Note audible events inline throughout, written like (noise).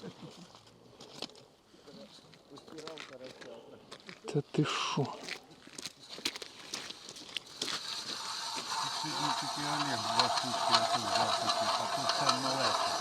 Та ти що? Сьогодні тільки Олег два сутки я тут запитів, а тут сам малечий.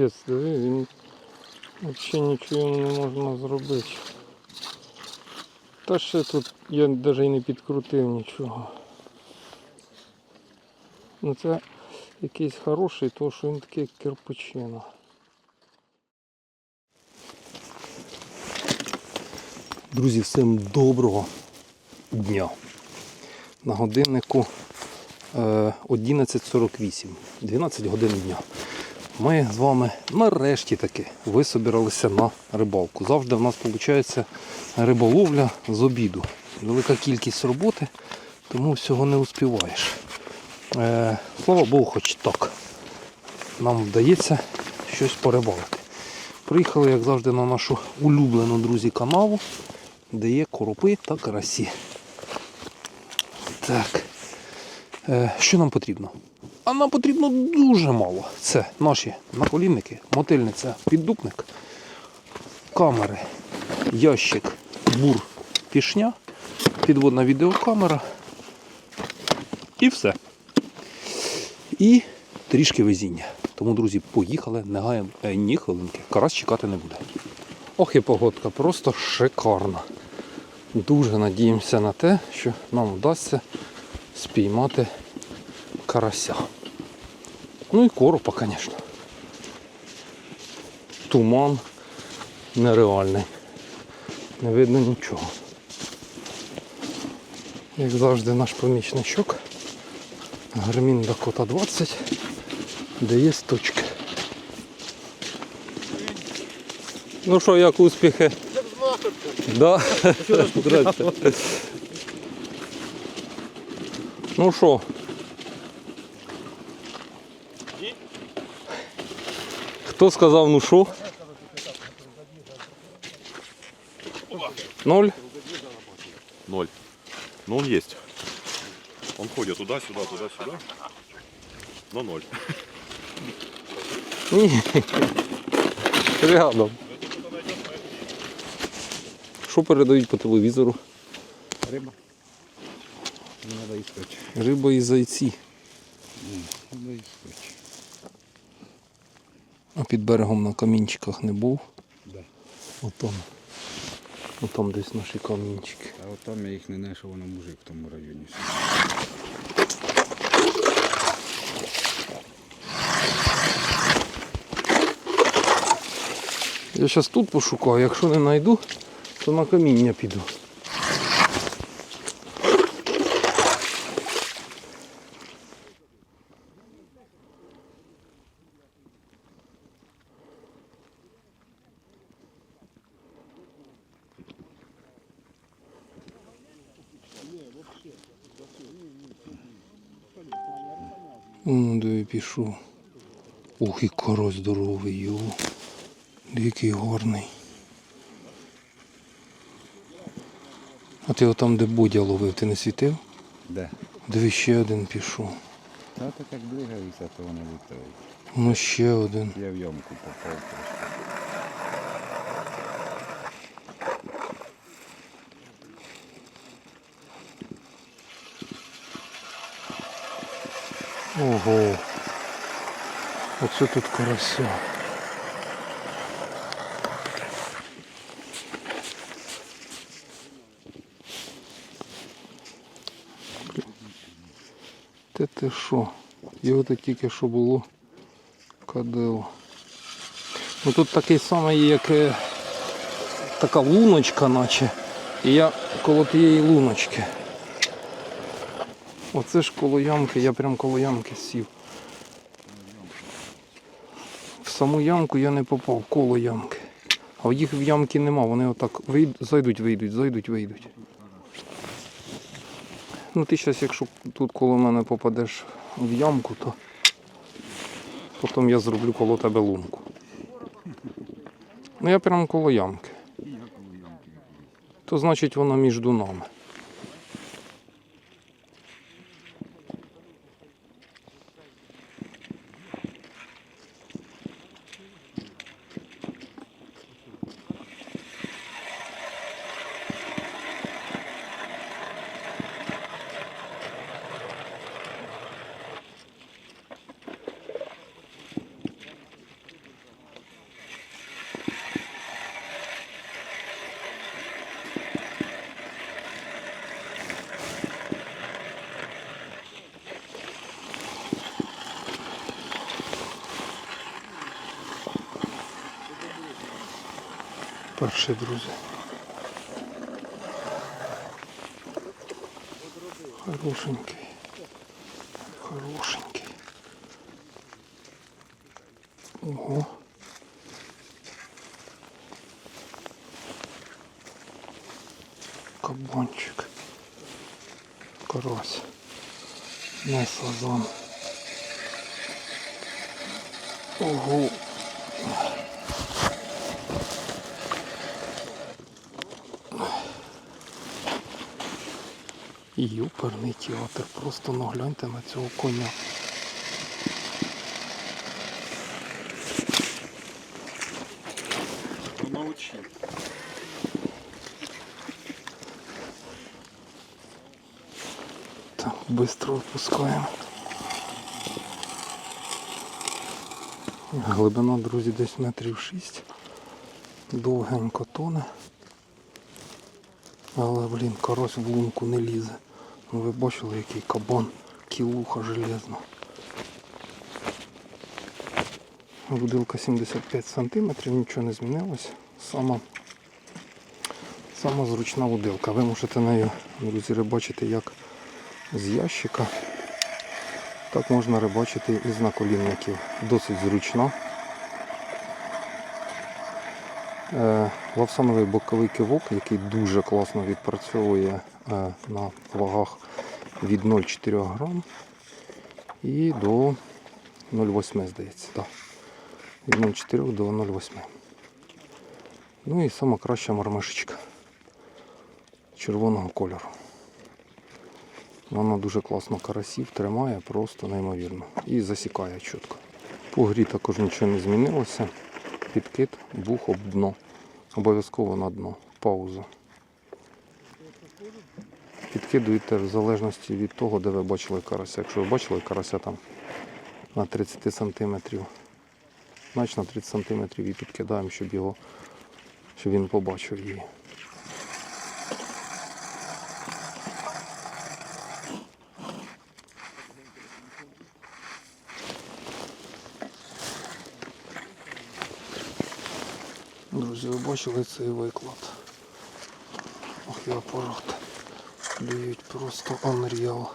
Капець, диви, він взагалі нічого не можна зробити. Та ще тут я навіть і не підкрутив нічого. Ну це якийсь хороший, тому що він такий кирпичина. Друзі, всім доброго дня. На годиннику е, 11.48, 12 годин дня. Ми з вами нарешті таки висобиралися на рибалку. Завжди в нас виходить риболовля з обіду. Велика кількість роботи, тому всього не успіваєш. Е, слава Богу, хоч так. Нам вдається щось порибалити. Приїхали, як завжди, на нашу улюблену друзі канаву, де є коропи та карасі. Так. Е, що нам потрібно? А нам потрібно дуже мало. Це наші наколінники, мотильниця, піддупник, камери, ящик, бур, пішня, підводна відеокамера і все. І трішки везіння. Тому, друзі, поїхали, не гаємо е, ні хвилинки. Карась чекати не буде. Ох і погодка, просто шикарна. Дуже надіємося на те, що нам вдасться спіймати карася. Ну і коропа, звісно. Туман нереальний. Не видно нічого. Як завжди наш помічничок. Гармін Дакота 20, де є точки. Ну що, як успіхи? Да. Ну що? Хто сказав ну що? Ноль? Ноль. Ну он есть. Он ходит туда-сюда, туда-сюда. Но ноль. Ні. Рядом. Що передають по телевізору? Риба. Не треба іскати. Риба і зайці. Треба іскати. Під берегом на камінчиках не був. Да. Отам. Отам десь наші камінчики. А от там я їх не знайшов, воно мужик в тому районі. Я зараз тут пошукаю, якщо не знайду, то на каміння піду. Ну, де я пішов. Ух, і корось здоровий, його. Який гарний. А ти отам, де Бодя ловив, ти не світив? Де? Диви, ще один пішов. Та так як двигаються, то вони літають. Ну ще один. Я в ямку попав трошки. Ого. Оце тут карася. Те ти що? Його тут тільки що було кадило. Ну тут такий самий, як е, така луночка наче. І я коло тієї луночки. Оце ж коло ямки, я прям коло ямки сів. В саму ямку я не попав, коло ямки. А їх в ямки нема, вони отак вийд... зайдуть, вийдуть, зайдуть, вийдуть. Ну ти зараз, якщо тут коло мене попадеш в ямку, то потім я зроблю коло тебе лунку. Ну я прямо коло ямки. То значить воно між нами. Перший, друзі. Хорошенький. Хорошенький. Ого. Кабанчик. Карась. Не сазан. Юперний театр. Просто нагляньте на цього коня. Научи. Так, быстро опускаємо. Глибина, друзі, десь метрів 6. Довгенько тоне. Але, блін, карась в лунку не лізе. Ну ви бачили, який кабан, кілуха железна. Будилка 75 см, нічого не змінилось. Сама, сама зручна будилка. Ви можете нею, друзі, рибачити як з ящика. Так можна рибачити і з наколінників. Досить зручно. Е, Лавсановий боковий кивок, який дуже класно відпрацьовує е, на вагах від 0,4 грам і до 0,8, здається. Так. Від 0,4 до 0,8. Ну і сама краща мармишечка червоного кольору. Вона дуже класно карасів тримає, просто неймовірно. І засікає чітко. По грі також нічого не змінилося. Підкид, бух об дно. Обов'язково на дно. Пауза. Підкидуєте в залежності від того, де ви бачили карася. Якщо ви бачили карася там на 30 см, значить на 30 см і підкидаємо, щоб його, щоб він побачив її. Друзі, ви бачили цей виклад. Ох, і апарат. Клюють просто Unreal.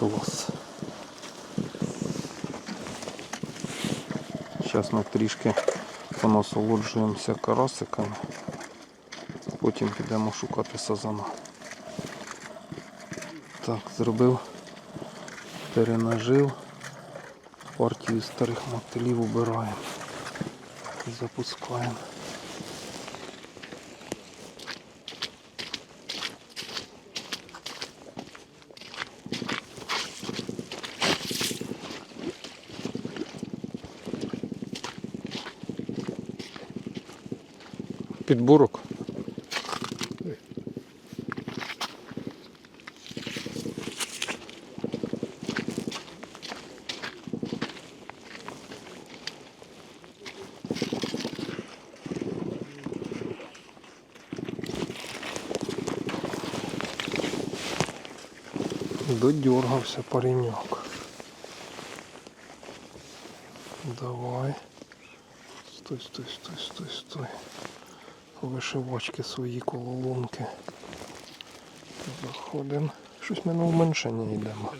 Клас. Зараз ми трішки понасолоджуємося карасиками. Потім підемо шукати сазана. Так, зробив, перенажив, партію старих мотилів убираємо. Запускаємо. Підбурок. Додергався пареньок. Давай. Стой, стой, стой, стой, стой. Вишивачки свої кололунки. Заходимо. Щось ми на уменшення йдемо.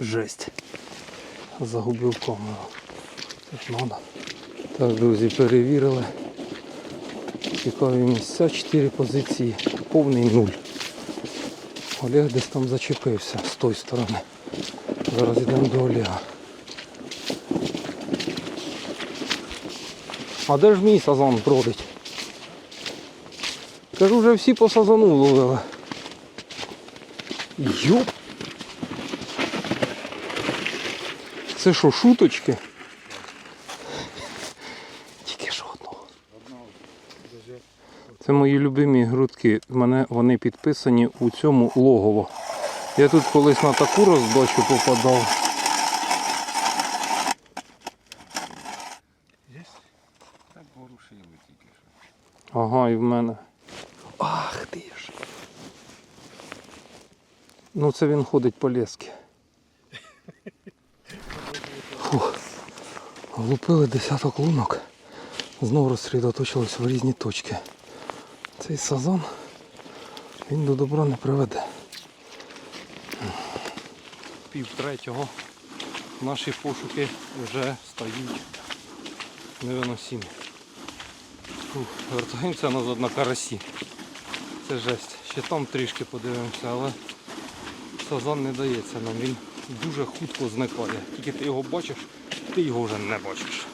Жесть. Загубив камеру. Так надо. Так, друзі, перевірили. Цікаві місця, 4 позиції, повний нуль. Олег десь там зачепився з тої сторони. Зараз йдемо до Олега. А де ж мій сазан бродить? Кажу, вже всі по сазану ловили. Йоп! Це що, шуточки? Тільки ж одного. Це мої любимі грудки. Мене вони підписані у цьому логово. Я тут колись на таку роздачу попадав. Що. Ага, і в мене. Ах ти ж. Ну це він ходить по лески. Влупили десяток лунок. Знову розсредоточились в різні точки. Цей сазан він до добра не приведе. Пів третього. Наші пошуки вже стають невиносимі. Вертаємося назад на карасі. Це жесть. Ще там трішки подивимося, але сазан не дається нам. Він дуже хутко зникає. Тільки ти його бачиш, ти його вже не бачиш.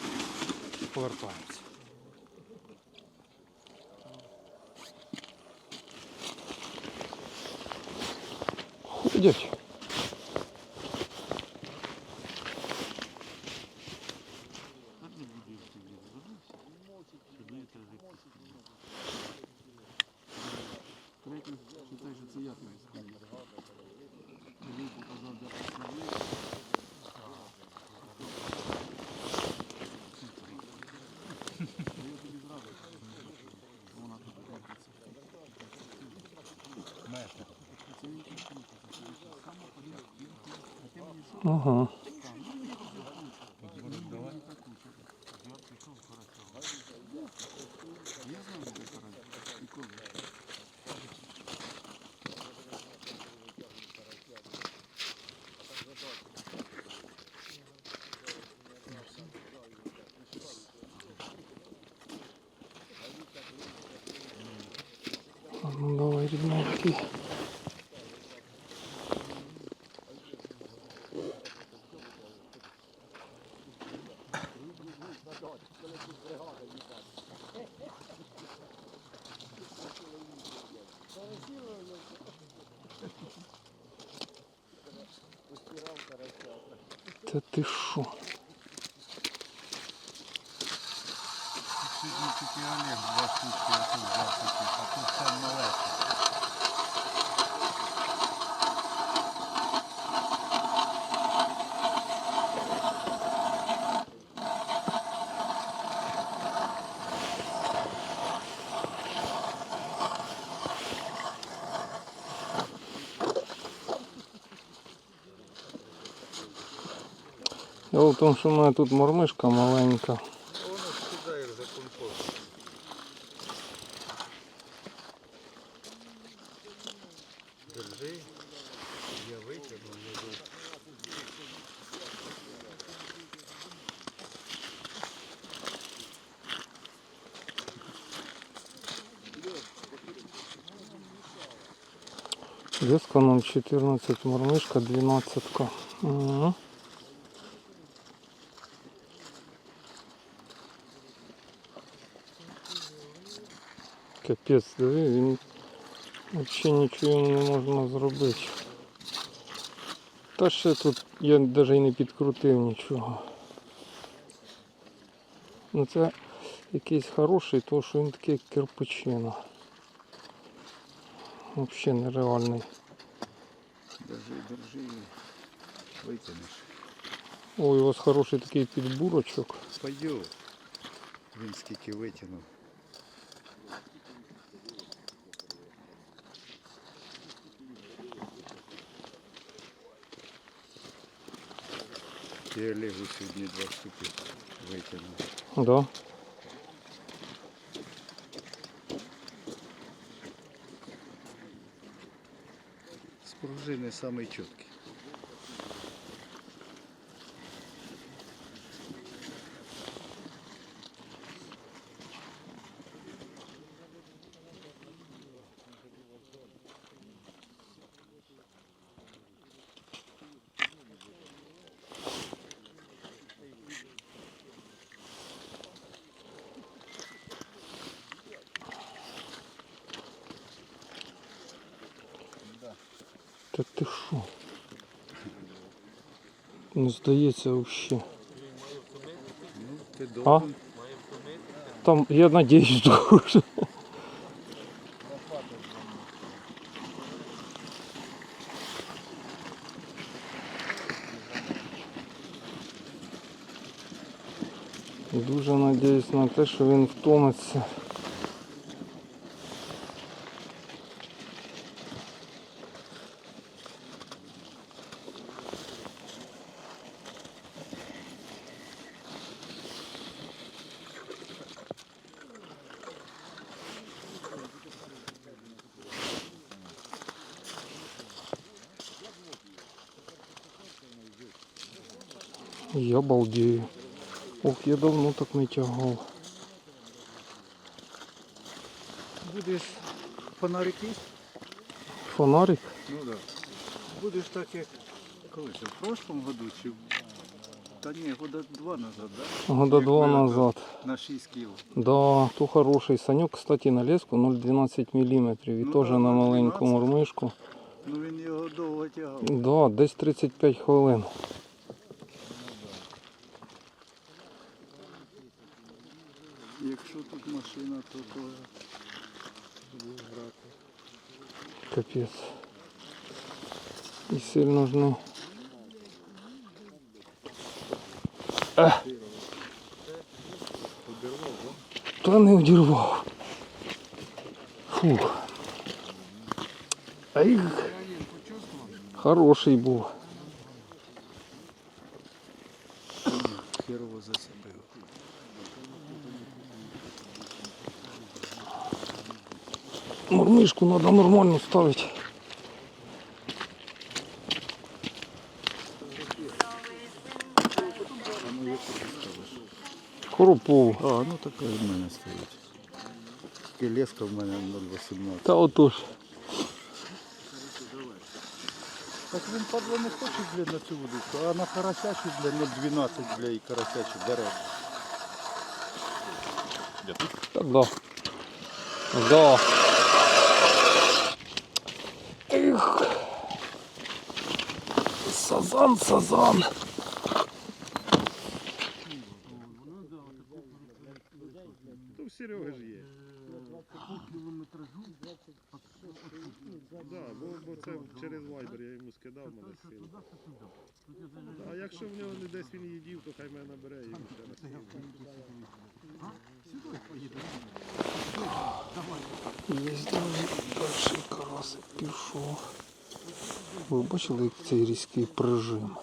Повертаємося. Ходять. Ага. Ну давай, рідненький. Сьогодні тільки Олег два штучки отут запитів, а тут все малече. Дело в тому, що в мене тут мормишка маленька. Деска 014, мормишка 12. Угу. Капець, взагалі нічого не можна зробити. Та ще тут я навіть і не підкрутив нічого. Ну це якийсь хороший, то що він такий кирпичина. Взагалі нереальний. Держи, держи. Витягнеш. Ой, у вас хороший такий підбурочок. Пойдет. Він скільки витягнув. Я Олегу сьогодні два штуки витягнув. Да. З пружини самий Та ти що? Не здається взагалі. Ну, ти А? довгий. Там, я надіюсь, дуже. (laughs) Дуже надіюсь на те, що він втомиться. Балдею. Ох, я давно так не тягав. Будеш фонарики? Фонарик? Ну так. Да. Будеш так, як коли це, в прошлому году чи та ні, года два назад, да? Года два назад. На 6 кіл. Да, то хороший санек, кстати, на леску 0,12 мм. І Ну теж да, на маленьку 0,12. мормишку. Ну він його довго тягав. Да, десь 35 хвилин. Тут машина, то то буде грати. Капець. І. Е. Та не одірвав. Фух. Ай. Хороший був. Мормишку треба нормально ставити. Хоропову. А, ну така в мене стоїть. Тільки леска в мене 0,18. Та отож. Так він падло не хоче бля, на цю водичку, а на карасячу бля, 0,12 бля, і карасячу бере. Та да. Да. Ех. Сазан, сазан. То в Сереги ж є. Да, бо, бо це через Viber я йому скидав мене син. А якщо в нього не десь він їдів, то хай мене набере і ще раз. Є пішов. Ви бачили, як цей різкий прижим?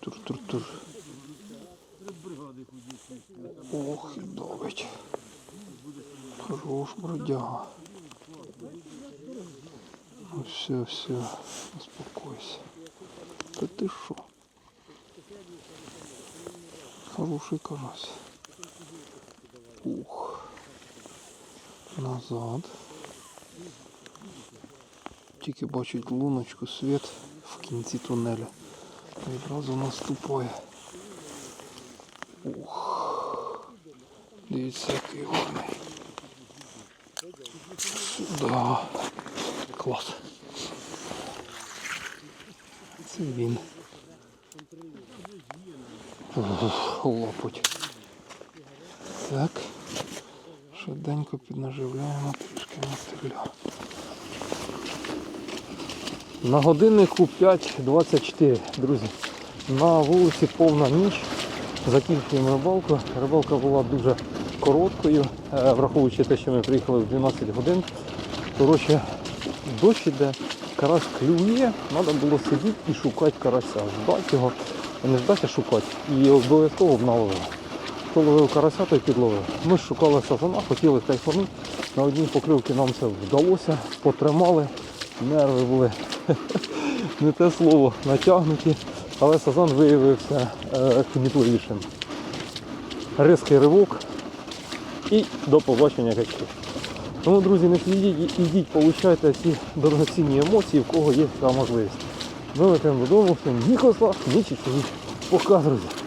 Тур-тур-тур. Ох, і давить. Хорош бродяга. Ну все, все, успокойся. Та ти що? Хороший карась. Ух. Назад. Тільки бачить луночку, світ в кінці тунеля. Відразу наступає. Ух. Дивіться, який гарний. Сюда. Клас. Це він. Ух, лопуть. Так. Швиденько піднаживляємо трішки мотиля. На годиннику 5.24, друзі. На вулиці повна ніч. Закінчуємо рибалку. Рибалка була дуже короткою, е, враховуючи те, що ми приїхали в 12 годин. Коротше, дощ іде, карась клює, треба було сидіти і шукати карася. Ждати його, не ждати, а шукати. І обов'язково б наловили. Хто ловив карася, той підловив. Ми шукали сазана, хотіли кайфанути. На одній покльовці нам це вдалося, потримали, нерви були (laughs) не те слово, натягнуті, але сазан виявився е, кмітливішим. Різкий ривок і до побачення качки. Тому, друзі, не сидіть, ідіть, получайте всі дорогоцінні емоції, в кого є така можливість. Ми летимо додому, всім ні косла, ні чечеві. Пока, друзі.